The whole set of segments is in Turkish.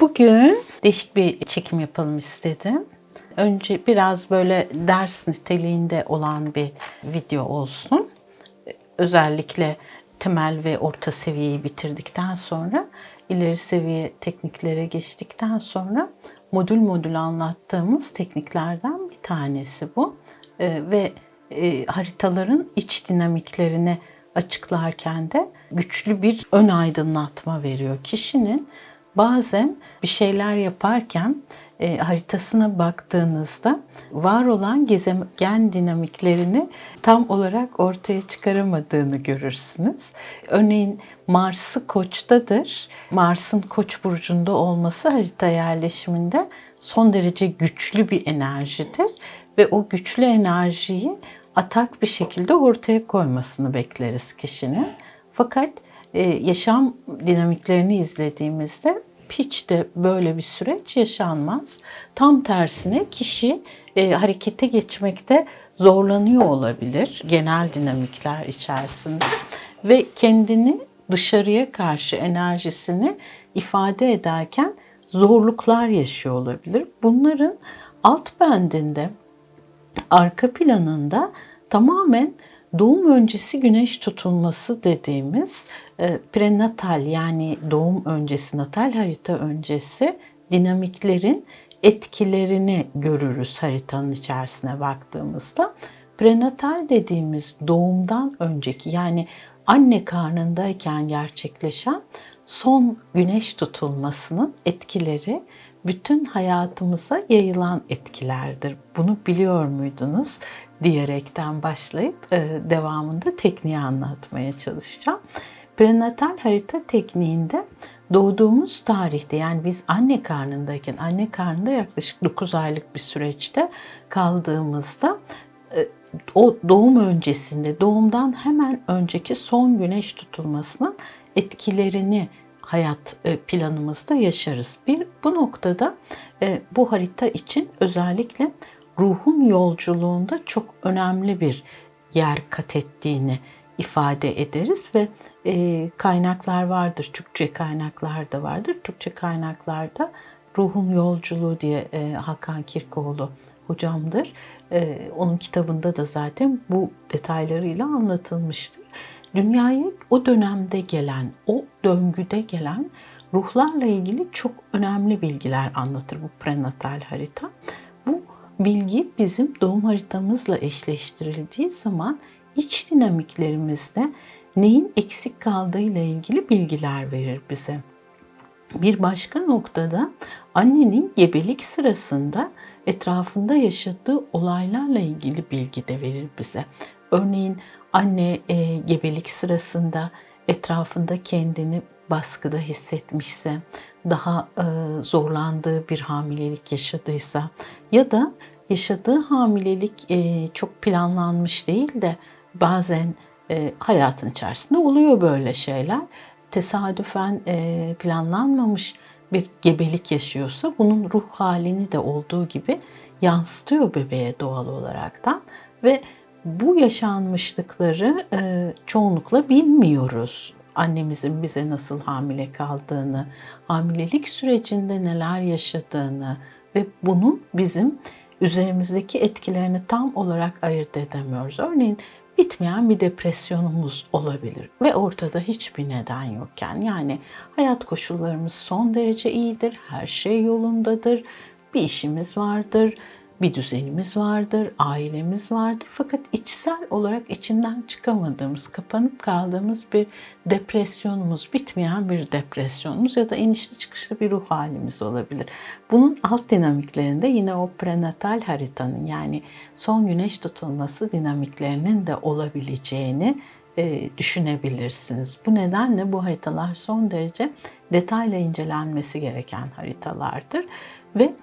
Bugün değişik bir çekim yapalım istedim. Önce biraz böyle ders niteliğinde olan bir video olsun. Özellikle temel ve orta seviyeyi bitirdikten sonra ileri seviye tekniklere geçtikten sonra modül modül anlattığımız tekniklerden bir tanesi bu. Ee, ve e, haritaların iç dinamiklerini açıklarken de güçlü bir ön aydınlatma veriyor. Kişinin bazen bir şeyler yaparken e, haritasına baktığınızda var olan gezegen dinamiklerini tam olarak ortaya çıkaramadığını görürsünüz. Örneğin Mars'ı Koç'tadır. Mars'ın Koç burcunda olması harita yerleşiminde son derece güçlü bir enerjidir ve o güçlü enerjiyi atak bir şekilde ortaya koymasını bekleriz kişinin. Fakat yaşam dinamiklerini izlediğimizde hiç de böyle bir süreç yaşanmaz. Tam tersine kişi e, harekete geçmekte zorlanıyor olabilir genel dinamikler içerisinde ve kendini dışarıya karşı enerjisini ifade ederken zorluklar yaşıyor olabilir. Bunların alt bendinde arka planında tamamen doğum öncesi güneş tutulması dediğimiz e, prenatal yani doğum öncesi natal harita öncesi dinamiklerin etkilerini görürüz haritanın içerisine baktığımızda. Prenatal dediğimiz doğumdan önceki yani anne karnındayken gerçekleşen son güneş tutulmasının etkileri bütün hayatımıza yayılan etkilerdir. Bunu biliyor muydunuz? diyerekten başlayıp e, devamında tekniği anlatmaya çalışacağım. Prenatal harita tekniğinde doğduğumuz tarihte yani biz anne karnındayken anne karnında yaklaşık 9 aylık bir süreçte kaldığımızda e, o doğum öncesinde doğumdan hemen önceki son güneş tutulmasının etkilerini hayat e, planımızda yaşarız. Bir bu noktada e, bu harita için özellikle ruhun yolculuğunda çok önemli bir yer kat ettiğini ifade ederiz ve e, kaynaklar vardır. Türkçe kaynaklar da vardır. Türkçe kaynaklarda ruhun yolculuğu diye e, Hakan Kirkoğlu hocamdır. E, onun kitabında da zaten bu detaylarıyla anlatılmıştır. Dünyaya o dönemde gelen, o döngüde gelen ruhlarla ilgili çok önemli bilgiler anlatır bu prenatal harita. Bu bilgi bizim doğum haritamızla eşleştirildiği zaman iç dinamiklerimizde neyin eksik kaldığı ile ilgili bilgiler verir bize. Bir başka noktada annenin gebelik sırasında etrafında yaşadığı olaylarla ilgili bilgi de verir bize. Örneğin anne e, gebelik sırasında etrafında kendini baskıda hissetmişse, daha e, zorlandığı bir hamilelik yaşadıysa ya da yaşadığı hamilelik e, çok planlanmış değil de bazen e, hayatın içerisinde oluyor böyle şeyler. Tesadüfen e, planlanmamış bir gebelik yaşıyorsa bunun ruh halini de olduğu gibi yansıtıyor bebeğe doğal olaraktan ve bu yaşanmışlıkları e, çoğunlukla bilmiyoruz. Annemizin bize nasıl hamile kaldığını, hamilelik sürecinde neler yaşadığını ve bunun bizim üzerimizdeki etkilerini tam olarak ayırt edemiyoruz. Örneğin bitmeyen bir depresyonumuz olabilir ve ortada hiçbir neden yokken yani hayat koşullarımız son derece iyidir, her şey yolundadır, bir işimiz vardır, bir düzenimiz vardır, ailemiz vardır. Fakat içsel olarak içinden çıkamadığımız, kapanıp kaldığımız bir depresyonumuz, bitmeyen bir depresyonumuz ya da inişli çıkışlı bir ruh halimiz olabilir. Bunun alt dinamiklerinde yine o prenatal haritanın yani son güneş tutulması dinamiklerinin de olabileceğini e, düşünebilirsiniz. Bu nedenle bu haritalar son derece detayla incelenmesi gereken haritalardır ve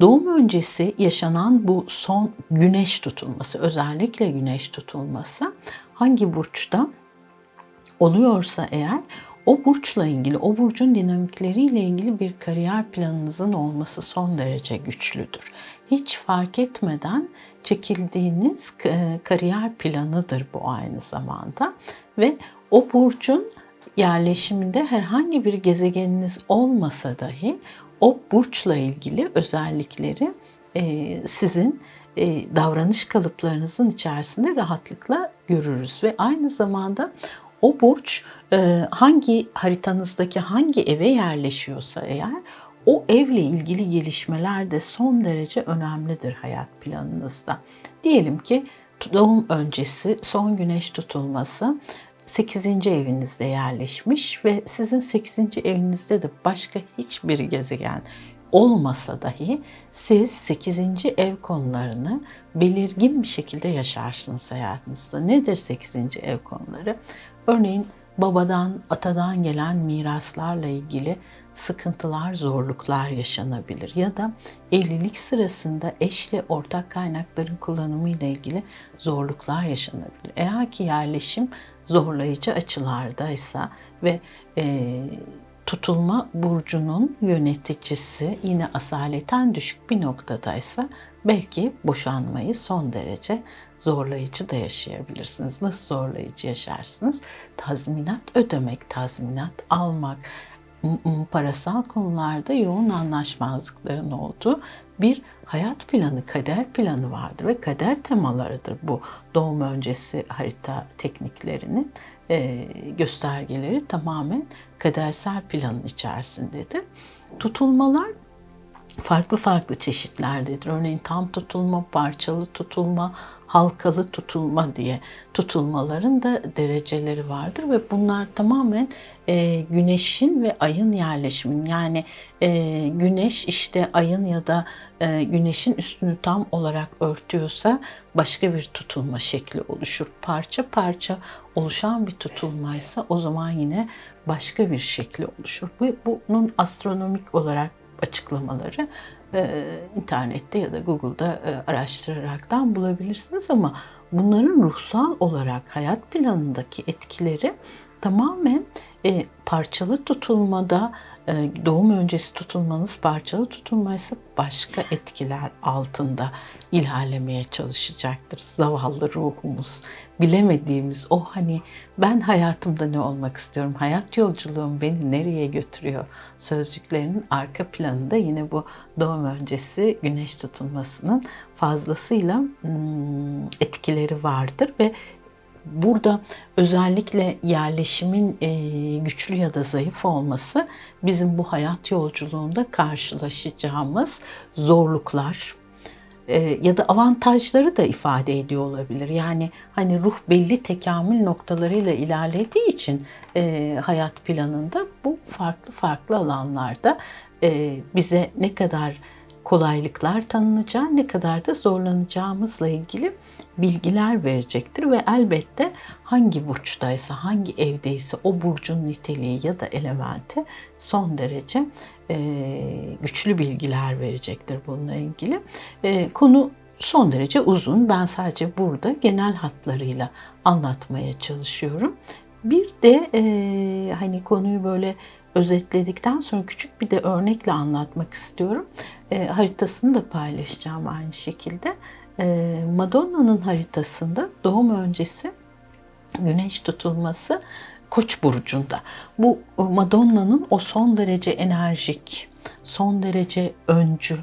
Doğum öncesi yaşanan bu son güneş tutulması, özellikle güneş tutulması hangi burçta oluyorsa eğer o burçla ilgili, o burcun dinamikleriyle ilgili bir kariyer planınızın olması son derece güçlüdür. Hiç fark etmeden çekildiğiniz kariyer planıdır bu aynı zamanda ve o burcun yerleşiminde herhangi bir gezegeniniz olmasa dahi o burçla ilgili özellikleri e, sizin e, davranış kalıplarınızın içerisinde rahatlıkla görürüz ve aynı zamanda o burç e, hangi haritanızdaki hangi eve yerleşiyorsa eğer o evle ilgili gelişmeler de son derece önemlidir hayat planınızda. Diyelim ki doğum öncesi son güneş tutulması 8. evinizde yerleşmiş ve sizin 8. evinizde de başka hiçbir gezegen olmasa dahi siz 8. ev konularını belirgin bir şekilde yaşarsınız hayatınızda. Nedir 8. ev konuları? Örneğin babadan, atadan gelen miraslarla ilgili sıkıntılar, zorluklar yaşanabilir ya da evlilik sırasında eşle ortak kaynakların kullanımı ile ilgili zorluklar yaşanabilir. Eğer ki yerleşim zorlayıcı açılardaysa ve e, tutulma burcunun yöneticisi yine asaleten düşük bir noktadaysa belki boşanmayı son derece zorlayıcı da yaşayabilirsiniz. Nasıl zorlayıcı yaşarsınız? Tazminat ödemek, tazminat almak, parasal konularda yoğun anlaşmazlıkların olduğu bir hayat planı, kader planı vardır ve kader temalarıdır bu doğum öncesi harita tekniklerinin e, göstergeleri tamamen kadersel planın içerisindedir. Tutulmalar farklı farklı çeşitlerdedir. Örneğin tam tutulma, parçalı tutulma, halkalı tutulma diye tutulmaların da dereceleri vardır ve bunlar tamamen e, güneşin ve ayın yerleşimin yani e, güneş işte ayın ya da e, güneşin üstünü tam olarak örtüyorsa başka bir tutulma şekli oluşur. Parça parça oluşan bir tutulmaysa o zaman yine başka bir şekli oluşur. Ve bunun astronomik olarak açıklamaları e, internette ya da Google'da e, araştıraraktan bulabilirsiniz ama bunların ruhsal olarak hayat planındaki etkileri tamamen e, parçalı tutulmada e, doğum öncesi tutulmanız parçalı tutulmaysa başka etkiler altında ilerlemeye çalışacaktır. Zavallı ruhumuz, bilemediğimiz o hani ben hayatımda ne olmak istiyorum, hayat yolculuğum beni nereye götürüyor? Sözcüklerinin arka planında yine bu doğum öncesi güneş tutulmasının fazlasıyla hmm, etkileri vardır ve Burada özellikle yerleşimin e, güçlü ya da zayıf olması bizim bu hayat yolculuğunda karşılaşacağımız zorluklar e, ya da avantajları da ifade ediyor olabilir. Yani hani ruh belli tekamül noktalarıyla ilerlediği için e, hayat planında bu farklı farklı alanlarda bize ne kadar kolaylıklar tanınacağı ne kadar da zorlanacağımızla ilgili bilgiler verecektir ve elbette hangi burçtaysa, hangi evdeyse o burcun niteliği ya da elementi son derece e, güçlü bilgiler verecektir bununla ilgili. E, konu son derece uzun. Ben sadece burada genel hatlarıyla anlatmaya çalışıyorum. Bir de e, hani konuyu böyle özetledikten sonra küçük bir de örnekle anlatmak istiyorum. E, haritasını da paylaşacağım aynı şekilde. E, Madonna'nın haritasında doğum öncesi güneş tutulması Koç burcunda. Bu Madonna'nın o son derece enerjik, son derece öncü,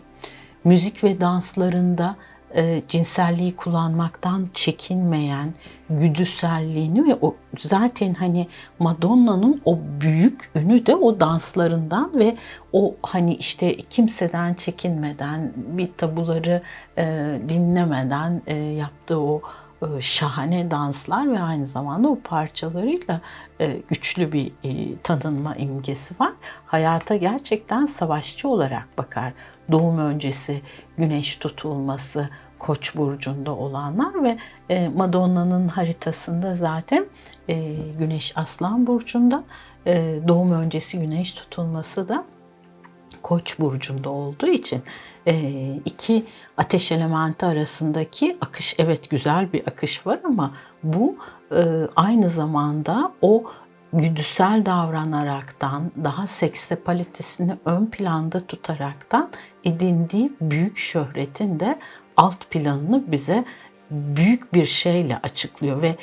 müzik ve danslarında e, cinselliği kullanmaktan çekinmeyen güdüselliğini ve o zaten hani Madonna'nın o büyük ünü de o danslarından ve o hani işte kimseden çekinmeden bir tabuları e, dinlemeden e, yaptığı o şahane danslar ve aynı zamanda o parçalarıyla e, güçlü bir e, tanınma imgesi var. Hayata gerçekten savaşçı olarak bakar. Doğum öncesi güneş tutulması, Koç burcunda olanlar ve Madonna'nın haritasında zaten Güneş Aslan burcunda doğum öncesi güneş tutulması da Koç burcunda olduğu için e, iki ateş elementi arasındaki akış evet güzel bir akış var ama bu e, aynı zamanda o güdüsel davranaraktan, daha seksapalitesini ön planda tutaraktan edindiği büyük şöhretin de alt planını bize büyük bir şeyle açıklıyor ve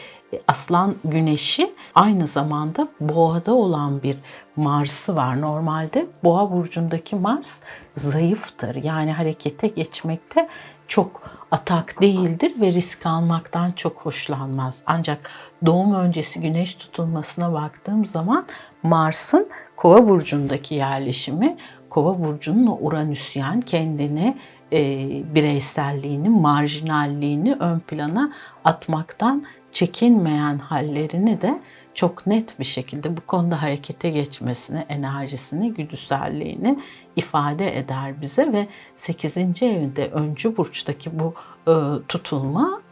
aslan güneşi aynı zamanda boğada olan bir Mars'ı var. Normalde boğa burcundaki Mars zayıftır. Yani harekete geçmekte çok atak değildir ve risk almaktan çok hoşlanmaz. Ancak doğum öncesi güneş tutulmasına baktığım zaman Mars'ın Kova burcundaki yerleşimi Kova burcunun o Uranüsyen kendini e, bireyselliğini, marjinalliğini ön plana atmaktan çekinmeyen hallerini de çok net bir şekilde bu konuda harekete geçmesini, enerjisini, güdüselliğini ifade eder bize ve 8. evinde öncü burçtaki bu e, tutulma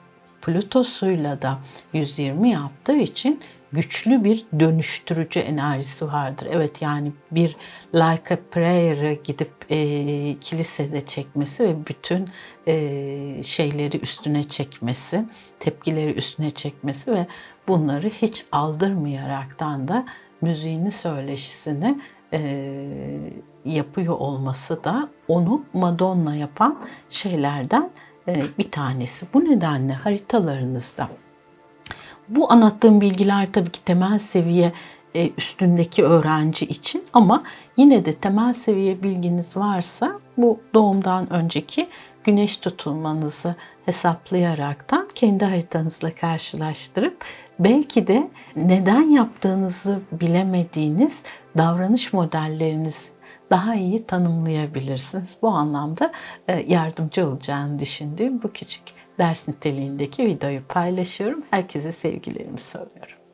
Plütos'uyla da 120 yaptığı için güçlü bir dönüştürücü enerjisi vardır. Evet yani bir like a prayer'ı gidip e, kilisede çekmesi ve bütün e, şeyleri üstüne çekmesi, tepkileri üstüne çekmesi ve bunları hiç aldırmayaraktan da müziğini, söyleşisini e, yapıyor olması da onu Madonna yapan şeylerden e, bir tanesi. Bu nedenle haritalarınızda bu anlattığım bilgiler tabii ki temel seviye e, üstündeki öğrenci için ama yine de temel seviye bilginiz varsa bu doğumdan önceki güneş tutulmanızı hesaplayaraktan kendi haritanızla karşılaştırıp belki de neden yaptığınızı bilemediğiniz davranış modelleriniz daha iyi tanımlayabilirsiniz. Bu anlamda e, yardımcı olacağını düşündüğüm bu küçük ders niteliğindeki videoyu paylaşıyorum. Herkese sevgilerimi söylüyorum.